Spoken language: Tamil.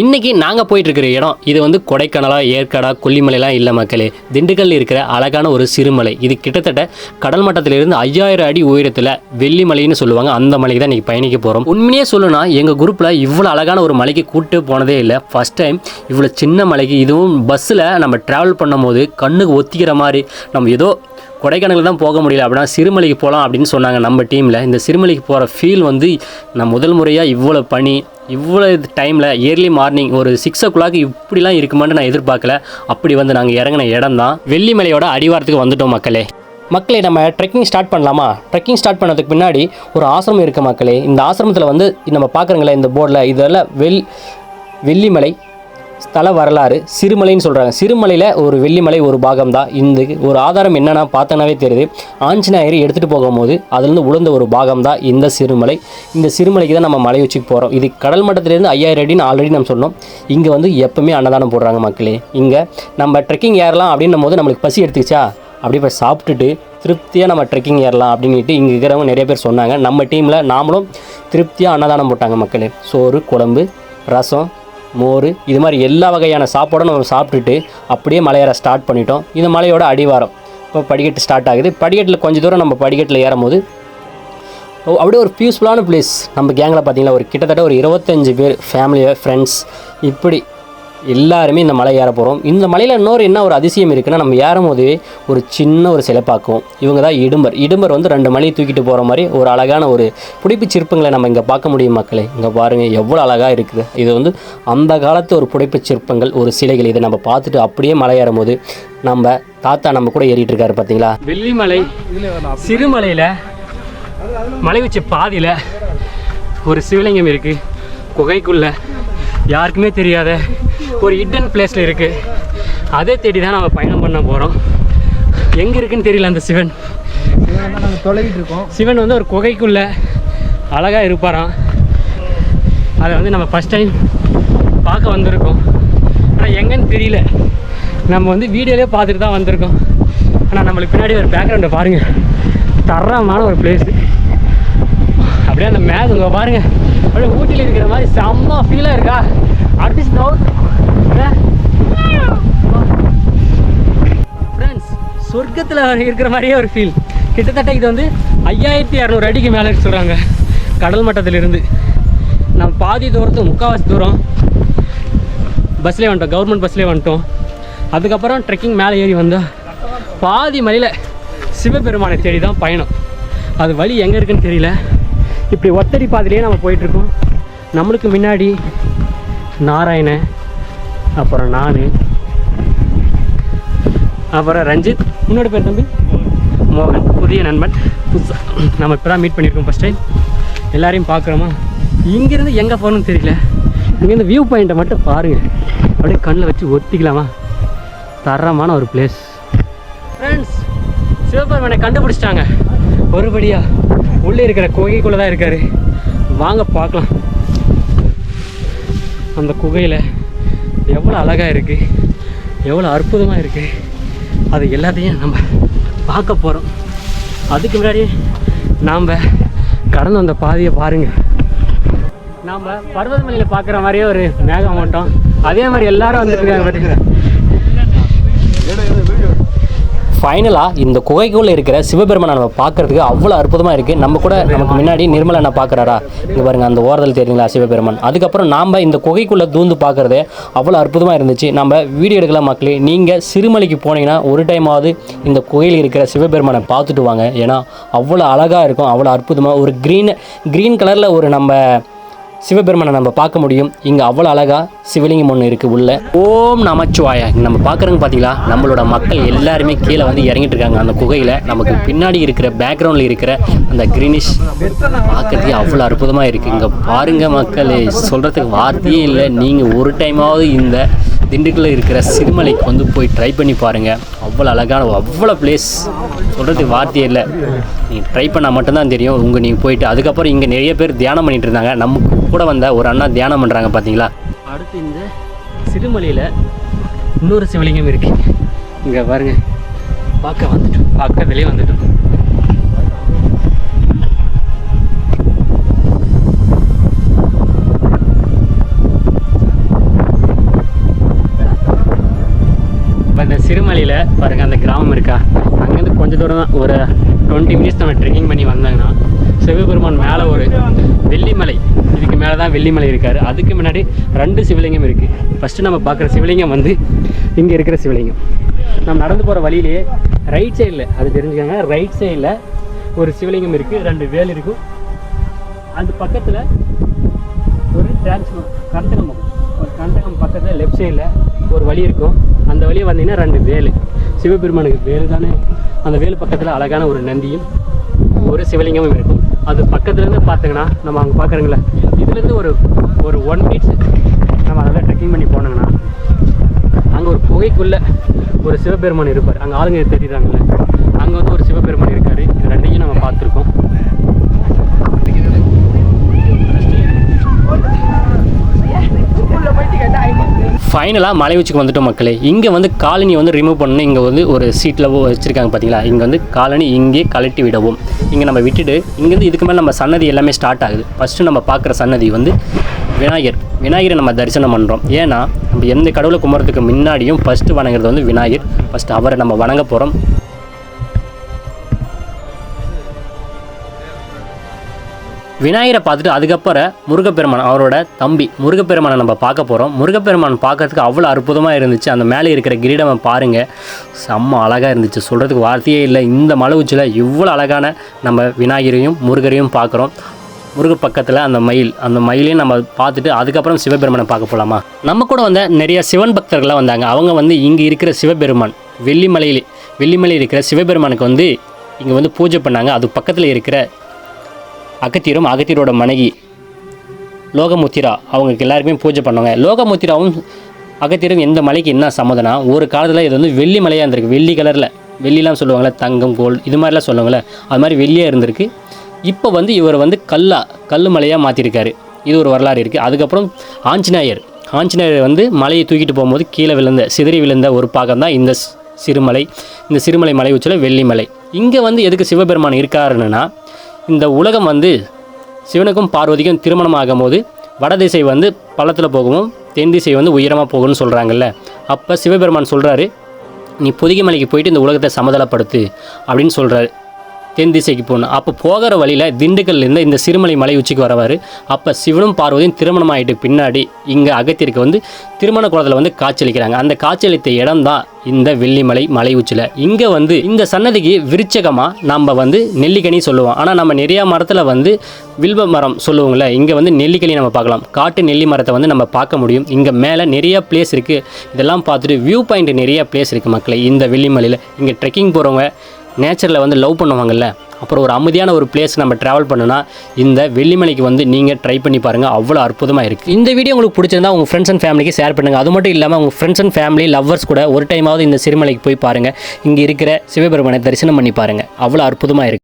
இன்னைக்கு நாங்கள் போயிட்டுருக்கிற இடம் இது வந்து கொடைக்கானலா ஏற்காடா கொல்லிமலைலாம் இல்லை மக்களே. திண்டுக்கல்லில் இருக்கிற அழகான ஒரு சிறுமலை. இது கிட்டத்தட்ட கடல் மட்டத்திலிருந்து ஐயாயிரம் அடி உயரத்தில் வெள்ளிமலைன்னு சொல்லுவாங்க. அந்த மலைக்கு தான் இன்றைக்கி பயணிக்க போகிறோம் உண்மையே சொல்லணும்னா எங்கள் குரூப்பில் இவ்வளோ அழகான ஒரு மலைக்கு கூப்பிட்டு போனதே இல்லை. ஃபர்ஸ்ட் டைம் இவ்வளோ சின்ன மலைக்கு இதுவும் பஸ்ஸில் நம்ம ட்ராவல் பண்ணும்போது கண்ணுக்கு ஒத்திக்கிற மாதிரி நம்ம ஏதோ கொடைக்கானல் தான் போக முடியல. அப்படின்னா சிறுமலைக்கு போகலாம் அப்படின்னு சொன்னாங்க நம்ம டீமில். இந்த சிறுமலைக்கு போகிற ஃபீல் வந்து நான் முதல் முறையாக இவ்வளோ பனி இவ்வளோ டைமில் இயர்லி மார்னிங் ஒரு சிக்ஸ் ஓ கிளாக் இப்படிலாம் இருக்குமான்னு நான் எதிர்பார்க்கல. அப்படி வந்து நாங்கள் இறங்கின இடம் தான். வெள்ளிமலையோட அடிவாரத்துக்கு வந்துட்டோம் மக்களே. மக்களே நம்ம ட்ரெக்கிங் ஸ்டார்ட் பண்ணலாமா? ட்ரெக்கிங் ஸ்டார்ட் பண்ணதுக்கு முன்னாடி ஒரு ஆசிரமம் இருக்குது மக்களே. இந்த ஆசிரமத்தில் வந்து நம்ம பார்க்குறங்களே இந்த போர்டில் இதெல்லாம் வெள் வெள்ளிமலை ஸ்தல வரலாறு சிறுமலைன்னு சொல்கிறாங்க சிறுமலையில் ஒரு வெள்ளிமலை ஒரு பாகம் தான் இந்த ஒரு ஆதாரம் என்னென்னா பார்த்தனாவே தெரியுது. ஆஞ்சநேயர் எடுத்துகிட்டு போகும்போது அதுலேருந்து உளுந்த ஒரு பாகம் தான் இந்த சிறுமலை. இந்த சிறுமலைக்கு தான் நம்ம மலை உச்சிக்கு போகிறோம் இது கடல் மட்டத்திலேருந்து ஐயாயிரம் அடின்னு ஆல்ரெடி நம்ம சொன்னோம். இங்கே வந்து எப்பவுமே அன்னதானம் போடுறாங்க மக்களே. இங்கே நம்ம ட்ரெக்கிங் ஏறலாம் அப்படின்னும் போது நம்மளுக்கு பசி எடுத்துக்கிச்சா? அப்படியே போய் சாப்பிட்டுட்டு திருப்தியாக நம்ம ட்ரெக்கிங் ஏறலாம் அப்படின்ட்டு இங்கே இருக்கிறவங்க நிறைய பேர் சொன்னாங்க. நம்ம டீமில் நாமளும் திருப்தியாக அன்னதானம் போட்டாங்க மக்களே. சோறு குழம்பு ரசம் மோர் இது மாதிரி எல்லா வகையான சாப்பாடும் நம்ம சாப்பிட்டுட்டு அப்படியே மலையேற ஸ்டார்ட் பண்ணிட்டோம். இது மலையோட அடிவாரம். இப்போ படிக்கட்டு ஸ்டார்ட் ஆகுது. படிக்கட்டில் கொஞ்சம் தூரம் நம்ம படிக்கட்டில் ஏறும்போது அப்படியே ஒரு பீஸ்ஃபுல்லான பிளேஸ் நம்ம கேங்கில் பார்த்தீங்கன்னா ஒரு கிட்டத்தட்ட ஒரு இருபத்தஞ்சு பேர் ஃபேமிலியோ ஃப்ரெண்ட்ஸ் இப்படி எல்லாருமே இந்த மலை ஏற போகிறோம் இந்த மலையில் இன்னொரு என்ன ஒரு அதிசயம் இருக்குன்னா நம்ம ஏறும்போதே ஒரு சின்ன ஒரு சிலை பார்க்குவோம் இவங்க தான் இடும்பர். இடும்பர் வந்து ரெண்டு மலையை தூக்கிட்டு போகிற மாதிரி ஒரு அழகான ஒரு புடைப்புச் சிற்பங்களை நம்ம இங்கே பார்க்க முடியும் மக்களே. இங்கே பாருங்கள் எவ்வளோ அழகாக இருக்குது. இது வந்து அந்த காலத்து ஒரு புடைப்புச் சிற்பங்கள் ஒரு சிலைகள். இதை நம்ம பார்த்துட்டு அப்படியே மலை ஏறும்போது நம்ம தாத்தா நம்ம கூட ஏறிட்டு இருக்காரு பார்த்தீங்களா வெள்ளிமலை சிறுமலையில் மலை வச்ச பாதியில் ஒரு சிவலிங்கம் இருக்குது குகைக்குள்ளே யாருக்குமே தெரியாத ஒரு ஹிடன் பிளேஸில் இருக்குது அதே தேடி தான் நம்ம பயணம் பண்ண போகிறோம் எங்கே இருக்குன்னு தெரியல அந்த சிவன். தொலைவிட்டு இருக்கோம் சிவன் வந்து ஒரு குகைக்குள்ள அழகாக இருப்பாராம். அதை வந்து நம்ம ஃபஸ்ட் டைம் பார்க்க வந்திருக்கோம். ஆனால் எங்கன்னு தெரியல. நம்ம வந்து வீடியோலேயே பார்த்துட்டு தான் வந்திருக்கோம். ஆனால் நம்மளுக்கு பின்னாடி ஒரு பேக்ரவுண்டை பாருங்கள் தரமான ஒரு பிளேஸு அப்படியே அந்த மேக் பாருங்கள் அப்படியே ஊட்டியில் இருக்கிற மாதிரி செம்ம ஃபீலாக இருக்கா? அட்லீஸ்ட் நவுட் ஃப்ரெண்ட்ஸ் சொர்க்கத்தில் இருக்கிற மாதிரியே ஒரு ஃபீல் கிட்டத்தட்ட இது வந்து ஐயாயிரத்தி இரநூறு அடிக்கு மேலே சொல்கிறாங்க கடல் மட்டத்திலிருந்து. நம்ம பாதி தூரத்து முக்கால்வாசி தூரம் பஸ்லேயே வந்துட்டோம். கவர்மெண்ட் பஸ்லேயே வந்துட்டோம். அதுக்கப்புறம் ட்ரெக்கிங் மேலே ஏறி வந்தால் பாதி மலையில் சிவபெருமானை தேடி தான் பயணம். அது வழி எங்கே இருக்குன்னு தெரியல. இப்படி ஒத்தடி பாதையிலே நம்ம போயிட்டுருக்கோம். நம்மளுக்கு முன்னாடி நாராயணன் அப்புறம் நான் அப்புறம் ரஞ்சித் உன்னோட பேர் தம்பி? மோகன் புதிய நண்பன். புதுசாக நம்ம இப்போ தான் மீட் பண்ணியிருக்கோம் ஃபஸ்ட் டைம் எல்லாரையும் பார்க்குறோமா? இங்கேருந்து எங்கே போகணும்னு தெரியல. இங்கேருந்து வியூ பாயிண்ட்டை மட்டும் பாருங்கள் அப்படியே கண்ணில் வச்சு ஒத்திக்கலாமா தரமான ஒரு பிளேஸ் ஃப்ரெண்ட்ஸ் சிவபெருமனை கண்டுபிடிச்சிட்டாங்க. ஒருபடியாக உள்ளே இருக்கிற குகைக்குள்ளே தான் இருக்கார். வாங்க பார்க்கலாம். அந்த குகையில் எவ்வளோ அழகாக இருக்குது எவ்வளோ அற்புதமாக இருக்குது அது எல்லாத்தையும் நம்ம பார்க்க போகிறோம் அதுக்கு முன்னாடி நாம் கடந்து வந்த பாதையை பாருங்கள் நாம் பர்வதமலையில் பார்க்குற மாதிரியே ஒரு மேகம் மட்டும். அதே மாதிரி எல்லாரும் வந்துருக்காங்க பார்த்தீங்களா ஃபைனலாக இந்த குகைக்குள்ளே இருக்கிற சிவபெருமானை நம்ம பார்க்கறதுக்கு அவ்வளோ அற்புதமாக இருக்குது நம்ம கூட நமக்கு முன்னாடி நிர்மலா என்ன பார்க்குறாரா? இங்கே பாருங்கள் அந்த ஓரத்தில் தெரியுங்களா சிவபெருமான்? அதுக்கப்புறம் நாம் இந்த குகைக்குள்ளே தூந்து பார்க்குறதே அவ்வளோ அற்புதமாக இருந்துச்சு. நம்ம வீடியோ எடுக்கலாம் மக்களே. நீங்கள் சிறுமலைக்கு போனீங்கன்னா ஒரு டைமாவது இந்த குகையில் இருக்கிற சிவபெருமானை பார்த்துட்டு வாங்க. ஏன்னா அவ்வளோ அழகாக இருக்கும் அவ்வளோ அற்புதமாக ஒரு க்ரீன் க்ரீன் கலரில் ஒரு நம்ம சிவபெருமனை நம்ம பார்க்க முடியும். இங்கே அவ்வளோ அழகாக சிவலிங்கம் ஒன்று இருக்குது உள்ள. ஓம் நமச்சிவாயா. நம்ம பார்க்குறோங்க பார்த்தீங்களா நம்மளோட மக்கள் எல்லாருமே கீழே வந்து இறங்கிட்டு இருக்காங்க. அந்த குகையில் நமக்கு பின்னாடி இருக்கிற பேக்ரவுண்டில் இருக்கிற அந்த க்ரீனிஷ் பார்க்கறதுக்கு அவ்வளோ அற்புதமாக இருக்குது இங்கே பாருங்க மக்கள் சொல்கிறதுக்கு வார்த்தையே இல்லை. நீங்கள் ஒரு டைமாவது இந்த திண்டுக்கல்ல இருக்கிற சிறுமலைக்கு வந்து போய் ட்ரை பண்ணி பாருங்கள் அவ்வளோ அழகான அவ்வளோ பிளேஸ் சொல்கிறதுக்கு வார்த்தையே இல்லை. நீங்கள் ட்ரை பண்ணால் மட்டும்தான் தெரியும். உங்கள் நீங்கள் போயிட்டு அதுக்கப்புறம் இங்கே நிறைய பேர் தியானம் பண்ணிகிட்டு இருந்தாங்க. நம்ம கூட வந்த ஒரு அண்ணா தியானம் பண்ணுறாங்க பார்த்தீங்களா அடுத்து இந்த சிறுமலையில் இன்னொரு சிவலிங்கம் இருக்குது இங்கே பாருங்கள் பார்க்க வந்துட்டோம். பார்க்கறதுலேயே வந்துட்டோம். பாருங்கள் அந்த கிராமம் இருக்கா? அங்கேருந்து கொஞ்சம் தூரம் தான் ஒரு டுவெண்ட்டி மினிட்ஸ் நம்ம ட்ரெக்கிங் பண்ணி வந்தாங்கன்னா சிவபெருமான் மேலே ஒரு வெள்ளிமலை இதுக்கு மேலே தான் வெள்ளிமலை இருக்கார். அதுக்கு முன்னாடி ரெண்டு சிவலிங்கம் இருக்குது ஃபஸ்ட்டு நம்ம பார்க்குற சிவலிங்கம் வந்து இங்கே இருக்கிற சிவலிங்கம். நம்ம நடந்து போகிற வழியிலேயே ரைட் சைடில் அது தெரிஞ்சுக்காங்க ரைட் சைடில் ஒரு சிவலிங்கம் இருக்குது ரெண்டு வேல் இருக்கும். அது பக்கத்தில் ஒரு டிரான்ஸ்ஃபர் கண்டகம் ஒரு கண்டகம் பக்கத்தில் லெஃப்ட் சைடில் ஒரு வழி இருக்கும் அந்த வழியை வந்தீங்கன்னா ரெண்டு வேலு. சிவபெருமானுக்கு வேலு தானே. அந்த வேலு பக்கத்தில் அழகான ஒரு நந்தியும் ஒரு சிவலிங்கமும் இருக்கும். அது பக்கத்துலேருந்து பார்த்தீங்கன்னா நம்ம அங்கே பார்க்குறோங்களே இதுலேருந்து ஒரு ஒரு ஒன் மினிட்ஸ் நம்ம அதெல்லாம் ட்ரெக்கிங் பண்ணி போனோங்கன்னா அங்கே ஒரு புகைக்குள்ளே ஒரு சிவபெருமான் இருப்பார். அங்கே ஆளுங்க தெரியுறாங்கல்ல அங்கே வந்து ஒரு சிவபெருமான் இருக்கார். இது ரெண்டையும் நம்ம பார்த்துருக்கோம். ஃபைனலாக மலை உச்சிக்கு வந்துட்டோம் மக்களே. இங்கே வந்து காலனி வந்து ரிமூவ் பண்ணணும். இங்கே வந்து ஒரு சீட்டில் வச்சுருக்காங்க பார்த்தீங்களா இங்கே வந்து காலனி இங்கே கழட்டி விடவும். இங்கே நம்ம விட்டுட்டு இங்கேருந்து இதுக்கு மேலே நம்ம சன்னதி எல்லாமே ஸ்டார்ட் ஆகுது. ஃபஸ்ட்டு நம்ம பார்க்குற சன்னதி வந்து விநாயகர். விநாயகரை நம்ம தரிசனம் பண்ணுறோம் ஏன்னா நம்ம எந்த கடவுளை கும்பிட்றதுக்கு முன்னாடியும் ஃபஸ்ட்டு வணங்குறது வந்து விநாயகர். ஃபஸ்ட்டு அவரை நம்ம வணங்க போகிறோம் விநாயகரை பார்த்துட்டு அதுக்கப்புறம் முருகப்பெருமான் அவரோட தம்பி முருகப்பெருமானை நம்ம பார்க்க போகிறோம் முருகப்பெருமான் பார்க்கறதுக்கு அவ்வளோ அற்புதமாக இருந்துச்சு. அந்த மேலே இருக்கிற கிரீடம் பாருங்கள் செம்ம அழகாக இருந்துச்சு. சொல்கிறதுக்கு வார்த்தையே இல்லை. இந்த மலை உச்சியில் இவ்வளோ அழகான நம்ம விநாயகரையும் முருகரையும் பார்க்குறோம். முருக பக்கத்தில் அந்த மயில் அந்த மயிலையும் நம்ம பார்த்துட்டு அதுக்கப்புறம் சிவபெருமனை பார்க்க போகலாமா நம்ம கூட வந்த நிறைய சிவன் பக்தர்கள்லாம் வந்தாங்க. அவங்க வந்து இங்கே இருக்கிற சிவபெருமான் வெள்ளிமலையில் வெள்ளிமலையில் இருக்கிற சிவபெருமானுக்கு வந்து இங்கே வந்து பூஜை பண்ணாங்க. அது பக்கத்தில் இருக்கிற அகத்தியரும் அகத்தியரோட மனைவி லோகமுத்திரா. அவங்களுக்கு எல்லாருமே பூஜை பண்ணுவாங்க. லோகமுத்திராவும் அகத்தியரும் எந்த மலைக்கு என்ன சம்மதம்னா ஒரு காலத்தில் இது வந்து வெள்ளி மலையாக இருந்திருக்கு. வெள்ளி கலரில். வெள்ளிலாம் சொல்லுவாங்கள்ல தங்கம் கோல் இது மாதிரிலாம் சொல்லுவாங்களே அது மாதிரி வெள்ளியாக இருந்திருக்கு. இப்போ வந்து இவர் வந்து கல்லா கல் மலையாக மாற்றிருக்காரு இது ஒரு வரலாறு இருக்குது அதுக்கப்புறம் ஆஞ்சநேயர். ஆஞ்சநேயர் வந்து மலையை தூக்கிட்டு போகும்போது கீழே விழுந்த சிதறி விழுந்த ஒரு பாகம் தான் இந்த ஸ்- சிறுமலை. இந்த சிறுமலை மலை உச்சியில் வெள்ளிமலை இங்கே வந்து எதுக்கு சிவபெருமான் இருக்காருன்னா இந்த உலகம் வந்து சிவனுக்கும் பார்வதிக்கும் திருமணம் ஆகும்போது வடதிசை வந்து பள்ளத்தில் போகவும் தென் திசை வந்து உயரமாக போகும்னு சொல்கிறாங்கல்ல அப்போ சிவபெருமான் சொல்கிறாரு நீ பொதிகை மலைக்கு போயிட்டு இந்த உலகத்தை சமதளப்படுத்து அப்படின்னு சொல்கிறாரு தென் திசைக்கு போகணும். அப்போ போகிற வழியில் திண்டுக்கல்லேருந்து இந்த சிறுமலை மலை உச்சிக்கு வரவார். அப்போ சிவனும் பார்வதியும் திருமணம் ஆகிட்டு பின்னாடி இங்கே அகத்திற்கு வந்து திருமண குளத்தில் வந்து காட்சியளிக்கிறாங்க. அந்த காட்சியளித்த இடம் தான் இந்த வெள்ளிமலை மலை உச்சியில் இங்கே வந்து இந்த சன்னதிக்கு விருச்சகமாக நம்ம வந்து நெல்லிக்கனி சொல்லுவோம். ஆனால் நம்ம நிறையா மரத்தில் வந்து வில்வ மரம் சொல்லுவோங்களே இங்கே வந்து நெல்லிக்கனி நம்ம பார்க்கலாம். காட்டு நெல்லி மரத்தை வந்து நம்ம பார்க்க முடியும். இங்கே மேலே நிறைய பிளேஸ் இருக்குது இதெல்லாம் பார்த்துட்டு வியூ பாயிண்ட் நிறைய பிளேஸ் இருக்குது மக்களே இந்த வெள்ளிமலையில் இங்கே ட்ரெக்கிங் போகிறவங்க நேச்சரில் வந்து லவ் பண்ணுவாங்கல்ல அப்புறம் ஒரு அமைதியான ஒரு பிளேஸ் நம்ம ட்ராவல் பண்ணுனா இந்த வெள்ளிமலைக்கு வந்து நீங்கள் ட்ரை பண்ணி பாருங்கள் அவ்வளோ அற்புதமாக இருக்குது இந்த வீடியோ உங்களுக்கு பிடிச்சிருந்தா உங்கள் ஃப்ரெண்ட்ஸ் அண்ட் ஃபேமிலிக்கு ஷேர் பண்ணுங்கள் அது மட்டும் இல்லாமல் உங்கள் ஃப்ரெண்ட்ஸ் அண்ட் ஃபேமிலி லவ்வர்ஸ் கூட ஒரு டைமாவது இந்த சிறுமலைக்கு போய் பாருங்கள் இங்கே இருக்கிற சிவபெருமானை தரிசனம் பண்ணி பாருங்கள் அவ்வளோ அற்புதமாக இருக்குது